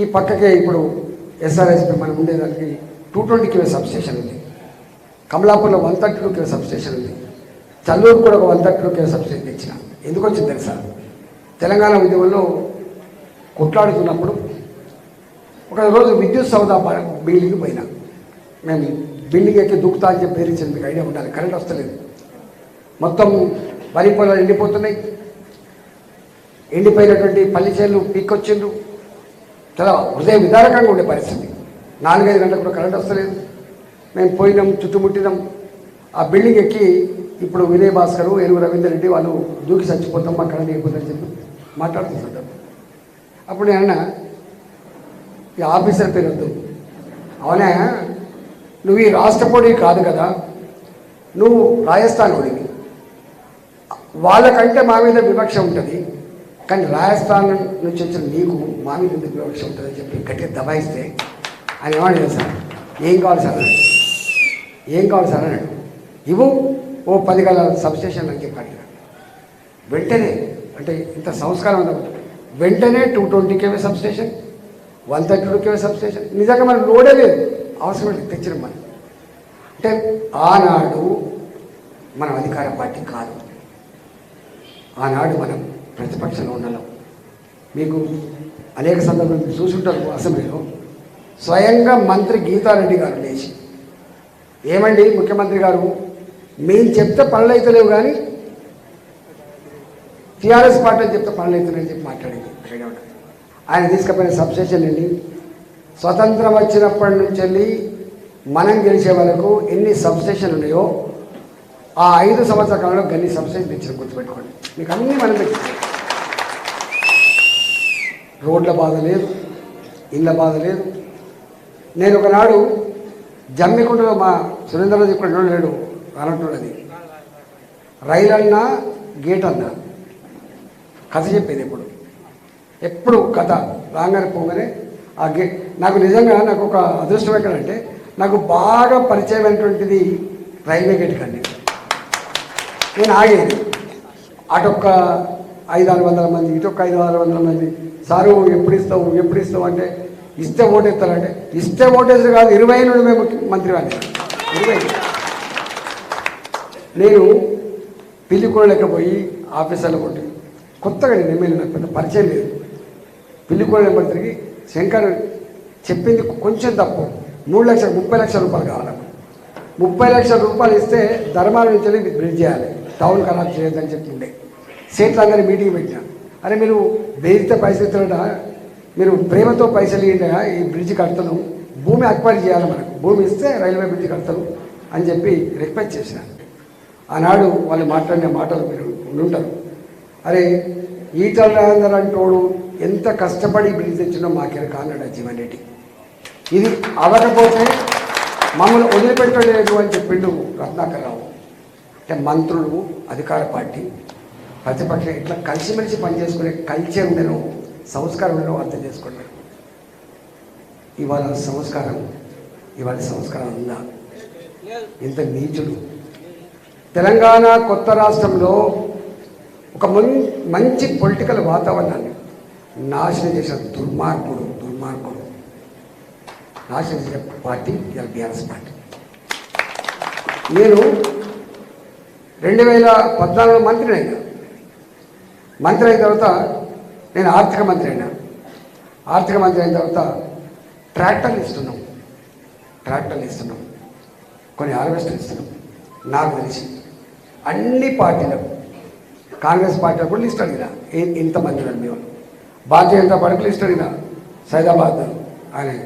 ఈ పక్కకే ఇప్పుడు ఎస్ఆర్ఎస్పి మనం ఉండేదానికి టూ ట్వంటీ కిలో సబ్స్టేషన్ ఉంది. కమలాపూర్లో one thirty two kilo substation ఉంది. చల్లూరు కూడా ఒక one thirty two kilo substation ఇచ్చిన ఎందుకు వచ్చింది తెలుసా? తెలంగాణ ఉద్యమంలో కొట్లాడుతున్నప్పుడు ఒక రోజు విద్యుత్ సౌదా బిల్డింగ్ పోయినా మేము బిల్డింగ్ ఎక్కి దుక్కుతా అని చెప్పి పేరించింది మీకు ఐడియా ఉండాలి. కరెంట్ వస్తలేదు. మొత్తం వరి పొలాలు ఎండిపోతున్నాయి. ఎండిపోయినటువంటి పల్లి చేలు పీక్కొచ్చిండ్రు చాలా హృదయ విదారకంగా ఉండే పరిస్థితి. నాలుగైదు గంటలకు కూడా కరెంట్ వస్తలేదు. మేము పోయినాం చుట్టుముట్టినాం. ఆ బిల్డింగ్ ఎక్కి ఇప్పుడు వినయ్ భాస్కర్ ఏనుగు రవీందర్ రెడ్డి వాళ్ళు దూకి చచ్చిపోతాం మా కరెంట్ అయిపోతుందని చెప్పి మాట్లాడుతుంటారు అప్పుడు నేను ఈ ఆఫీసర్ పేరు వద్దు. అవునా? నువ్వు ఈ రాష్ట్రపతి కాదు కదా. నువ్వు రాజస్థాన్ ఓడివి వాళ్ళకంటే మా మీద వివక్ష ఉంటుంది. కానీ రాజస్థాన్ నుంచి వచ్చిన నీకు మామిడి ఎందుకు వివక్ష ఉంటుందని చెప్పి గట్టిగా దబాయిస్తే ఆయన ఏమన్నా సార్ ఏం కావాలి సార్ అన్నాడు. ఏం కావాలి సార్ అన్నాడు. ఇవ్వు ఓ పది గల సబ్స్టేషన్ అని చెప్పి అడిగాడు. వెంటనే అంటే ఇంత సంస్కారం ఉంది వెంటనే two twenty KV substation one thirty two KV substation. నిజంగా మనం లోడే లేదు. అవసరం లేదు తెచ్చినాం మనం అంటే ఆనాడు మనం అధికార పార్టీ కాదు. ఆనాడు మనం ప్రతిపక్షంలో ఉన్నాం మీకు అనేక సందర్భాలు చూసుంటారు అసెంబ్లీలో. స్వయంగా మంత్రి గీతారెడ్డి గారు లేచి ఏమండి ముఖ్యమంత్రి గారు మేము చెప్తే పనులు అవుతలేవు కానీ టీఆర్ఎస్ పార్టీ చెప్తే పనులు అవుతున్నాయని చెప్పి మాట్లాడింది ఆయన తీసుకుపోయిన సబ్స్టేషన్ అండి స్వతంత్రం వచ్చినప్పటి నుంచి వెళ్ళి మనం గెలిచే వరకు ఎన్ని సబ్స్టేషన్ ఉన్నాయో ఆ ఐదు సంవత్సరాల కాలంలో గన్ని సబ్సిడీ తెచ్చిన గుర్తుపెట్టుకోండి. మీకు అన్నీ మనం తెచ్చాం రోడ్ల బాధ లేదు ఇళ్ళ బాధ లేదు. నేను ఒకనాడు జమ్మికుంటలో మా సురేంద్రరాజు ఇక్కడ లేడు అన్నట్టున్నది రైలు అన్నా గేట్ అన్నా కథ చెప్పేది ఎప్పుడు? ఎప్పుడు కథ? రాగానే పోగానే ఆ గేట్ నాకు నిజంగా నాకు ఒక అదృష్టం ఎక్కడంటే నాకు బాగా పరిచయమైనటువంటిది రైల్వే గేట్ కండి నేను ఆగేది. అటొక్క ఐదు ఆరు వందల మంది ఇటొక్క ఐదు ఆరు వందల మంది సారు ఎప్పుడు ఇస్తావు ఎప్పుడు ఇస్తావు? అంటే ఇస్తే ఓటేస్తారంటే ఇస్తే ఓటేస్తారు కాదు ఇరవై నుండి మేము మంత్రి వాళ్ళు ఇరవై నేను పిల్లికోళ్ళకి పోయి ఆఫీసర్లు కొట్టి కొత్తగా నేను ఎమ్మెల్యే నాకు పెద్ద పరిచయం లేదు. పెళ్ళి నెంబర్ తిరిగి శంకర్ చెప్పింది కొంచెం తప్పు. మూడు లక్షల ముప్పై లక్షల రూపాయలు కావాలి ముప్పై లక్షల రూపాయలు ఇస్తే ధర్మాల నుంచి వెళ్ళి బ్రిడ్జ్ చేయాలి. టౌన్ కనెక్ట్ చేయొద్దని చెప్పి ఉండే అందరి మీటింగ్ పెట్టినా. అరే మీరు వేయితే పైసలు ఇస్తారట మీరు ప్రేమతో పైసలు ఇవ్వండి ఈ బ్రిడ్జ్ కడతాను భూమి అక్వైర్ చేయాలి మనకు. భూమి ఇస్తే రైల్వే బ్రిడ్జ్ కడతాను అని చెప్పి రిక్వెస్ట్ చేశాను ఆనాడు వాళ్ళు మాట్లాడిన మాటలు మీరు ఉండుంటారు. అరే ఈటల రాజేందర్ అంటోడు ఎంత కష్టపడి బ్రిడ్జ్ తెచ్చినో మాకెరక అన్నాడు జీవన్ రెడ్డి. ఇది అవ్వకపోతే మమ్మల్ని వదిలిపెట్టలేదు అని చెప్పిండు రత్నాకర్రావు అంటే మంత్రులు అధికార పార్టీ ప్రతిపక్షం ఇట్లా కలిసిమెలిసి పనిచేసుకునే కల్చర్ ఉండను సంస్కారం ఉండను అర్థం చేసుకున్నారు ఇవాళ సంస్కారం ఇవాళ సంస్కారం ఉందా? ఇంత నీచుడు. తెలంగాణ కొత్త రాష్ట్రంలో ఒక మం మంచి పొలిటికల్ వాతావరణాన్ని నాశనం చేసిన దుర్మార్గుడు దుర్మార్గుడు. నాశనం చేసిన పార్టీ ఇవాళ బీఆర్ఎస్ పార్టీ. నేను రెండు వేల పద్నాలుగులో మంత్రి అయినా మంత్రి అయిన తర్వాత నేను ఆర్థిక మంత్రి అయినా ఆర్థిక మంత్రి అయిన తర్వాత ట్రాక్టర్లు ఇస్తున్నాం. ట్రాక్టర్లు ఇస్తున్నాం. కొన్ని హార్వెస్టర్లు ఇస్తున్నాం. నాకు తెలిసి అన్ని పార్టీలకు కాంగ్రెస్ పార్టీలకు కూడా లిస్ట్ అడిగిన. ఇంత ఇంతమంది రండి మేము భారతీయ జనతా పార్టీకి లిస్ట్ అడిగిన. సైదాబాద్ ఆయన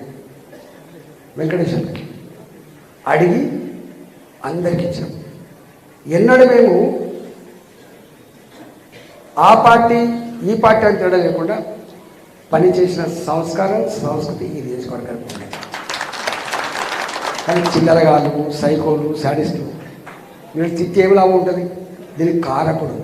వెంకటేశ్వర్కి. అడిగి అందరికి ఇచ్చినాం. ఎన్నడూ మేము ఆ పార్టీ ఈ పార్టీ అని తేడా లేకుండా పనిచేసిన సంస్కారం సంస్కృతి ఈ నియోజకవర్గానికి ఉన్నాయి కానీ చిల్లరగాళ్ళు సైకోలు శాడిస్టులు వీళ్ళు తిట్టి ఏమి లాభం ఉంటుంది? దీనికి కారకుడు.